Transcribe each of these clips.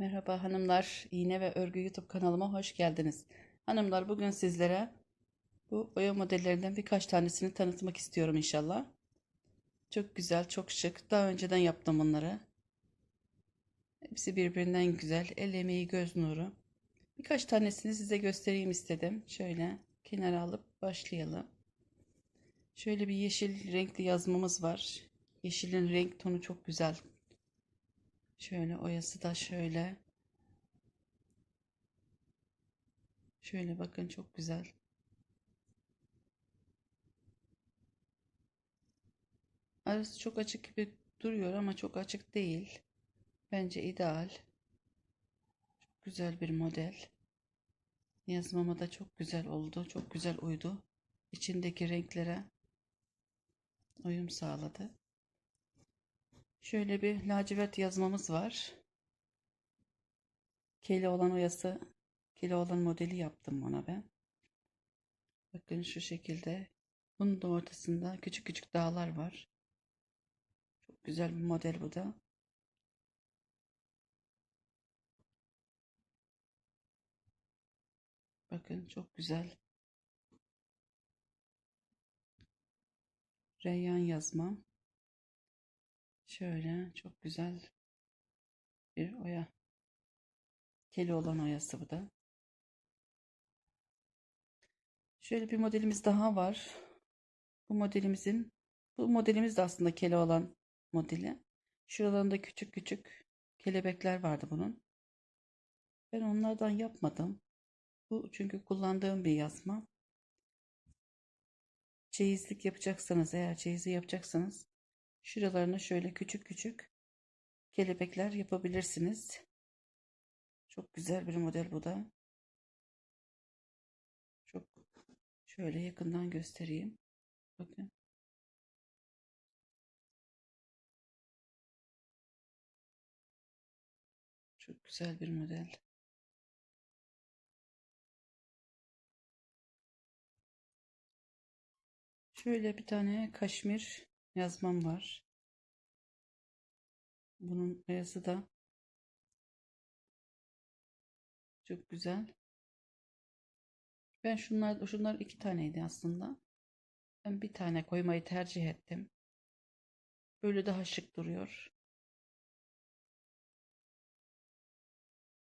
Merhaba hanımlar, İğne ve Örgü YouTube kanalıma hoş geldiniz. Hanımlar bugün sizlere bu oya modellerinden birkaç tanesini tanıtmak istiyorum inşallah. Çok güzel, çok şık. Daha önceden yaptım bunları. Hepsi birbirinden güzel. El emeği, göz nuru. Birkaç tanesini size göstereyim istedim. Şöyle kenara alıp başlayalım. Şöyle bir yeşil renkli yazmamız var. Yeşilin renk tonu çok güzel. Şöyle oyası da şöyle. Şöyle bakın çok güzel. Arası çok açık gibi duruyor ama çok açık değil. Bence ideal. Çok güzel bir model. Yazmama da çok güzel oldu. Çok güzel uydu. İçindeki renklere uyum sağladı. Şöyle bir lacivert yazmamız var. Keli olan oyası, keli olan modeli yaptım ona ben. Bakın şu şekilde. Bunun da ortasında küçük küçük dağlar var. Çok güzel bir model bu da. Bakın çok güzel. Reyyan yazmam. Şöyle çok güzel bir oya. Keli olan oyası bu da. Şöyle bir modelimiz daha var. Bu modelimizin bu modelimiz de aslında kele olan modeli. Şuralarında küçük küçük kelebekler vardı bunun. Ben onlardan yapmadım. Bu çünkü kullandığım bir yazma. Çeyizlik yapacaksanız eğer çeyizi yapacaksanız şuralarına şöyle küçük küçük kelebekler yapabilirsiniz. Çok güzel bir model bu da. Çok şöyle yakından göstereyim. Bakın. Çok güzel bir model. Şöyle bir tane kaşmir yazmam var. Bunun boyası da çok güzel. Ben şunlar şunlar iki taneydi aslında. Ben bir tane koymayı tercih ettim. Böyle daha şık duruyor.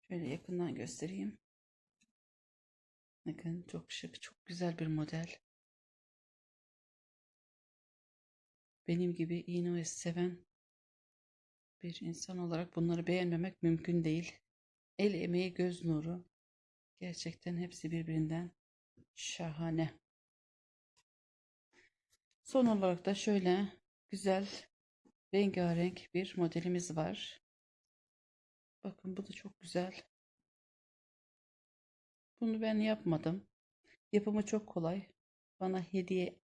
Şöyle yakından göstereyim. Bakın çok şık, çok güzel bir model. Benim gibi iğne seven bir insan olarak bunları beğenmemek mümkün değil. El emeği, göz nuru. Gerçekten hepsi birbirinden şahane. Son olarak da şöyle güzel rengarenk bir modelimiz var. Bakın bu da çok güzel. Bunu ben yapmadım. Yapımı çok kolay. Bana hediye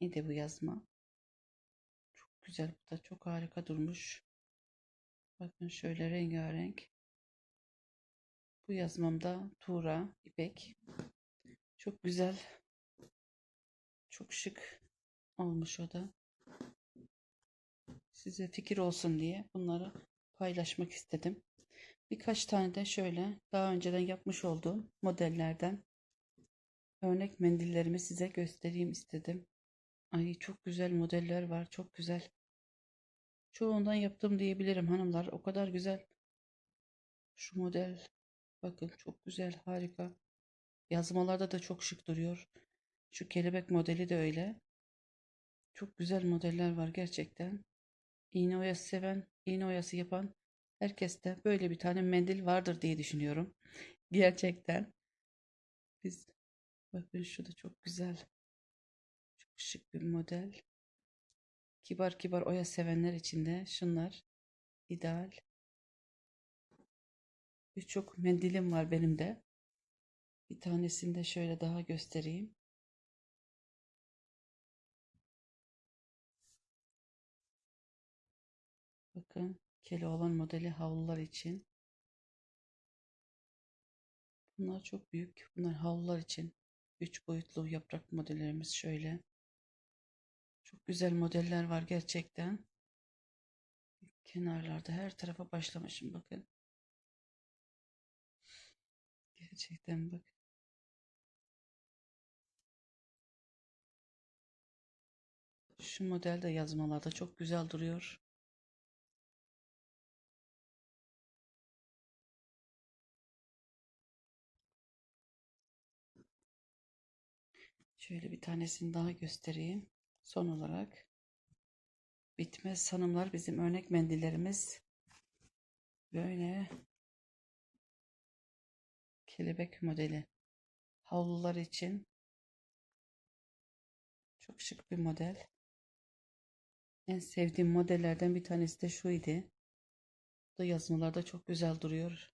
idi bu yazma. Güzel. Bu da çok harika durmuş. Bakın şöyle rengarenk. Bu yazmamda Tuğra İpek. Çok güzel. Çok şık olmuş o da. Size fikir olsun diye bunları paylaşmak istedim. Birkaç tane de şöyle daha önceden yapmış olduğum modellerden örnek mendillerimi size göstereyim istedim. Ay çok güzel modeller var. Çok güzel. Çoğundan yaptım diyebilirim hanımlar. O kadar güzel. Şu model bakın çok güzel harika. Yazmalarda da çok şık duruyor. Şu kelebek modeli de öyle. Çok güzel modeller var gerçekten. İğne oyası seven, iğne oyası yapan herkeste böyle bir tane mendil vardır diye düşünüyorum. Gerçekten. Biz bakın şu da çok güzel. Çok şık bir model. Kibar kibar oya sevenler için de şunlar ideal. Birçok mendilim var benim de. Bir tanesini de şöyle daha göstereyim. Bakın Keloğlan modeli havlular için. Bunlar çok büyük. Bunlar havlular için. Üç boyutlu yaprak modellerimiz şöyle. Çok güzel modeller var gerçekten. Kenarlarda her tarafa başlamışım bakın. Gerçekten bak. Şu model de yazmalarda çok güzel duruyor. Şöyle bir tanesini daha göstereyim. Son olarak bitmez hanımlar bizim örnek mendillerimiz. Böyle kelebek modeli. Havlular için çok şık bir model. En sevdiğim modellerden bir tanesi de şuydu. Bu da yazmalarda çok güzel duruyor.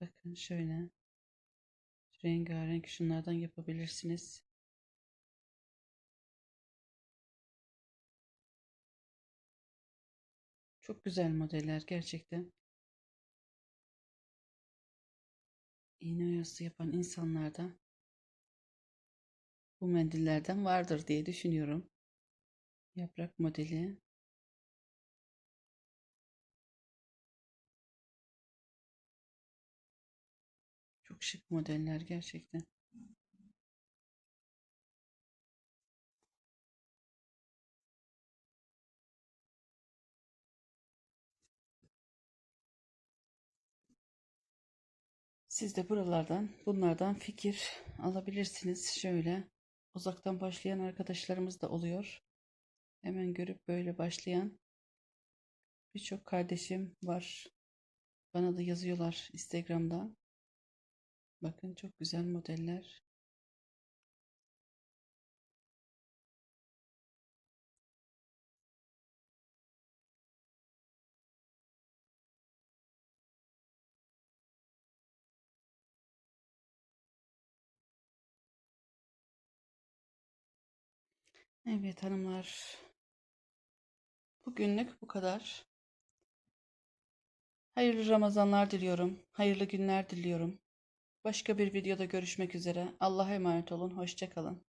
Bakın şöyle. Rengarenk şunlardan yapabilirsiniz. Çok güzel modeller gerçekten. İğne oyası yapan insanlarda bu mendillerden vardır diye düşünüyorum. Yaprak modeli. Şık modeller gerçekten. Siz de buralardan bunlardan fikir alabilirsiniz. Şöyle uzaktan başlayan arkadaşlarımız da oluyor. Hemen görüp böyle başlayan birçok kardeşim var. Bana da yazıyorlar Instagram'dan. Bakın çok güzel modeller. Evet hanımlar. Bugünlük bu kadar. Hayırlı Ramazanlar diliyorum. Hayırlı günler diliyorum. Başka bir videoda görüşmek üzere. Allah'a emanet olun. Hoşça kalın.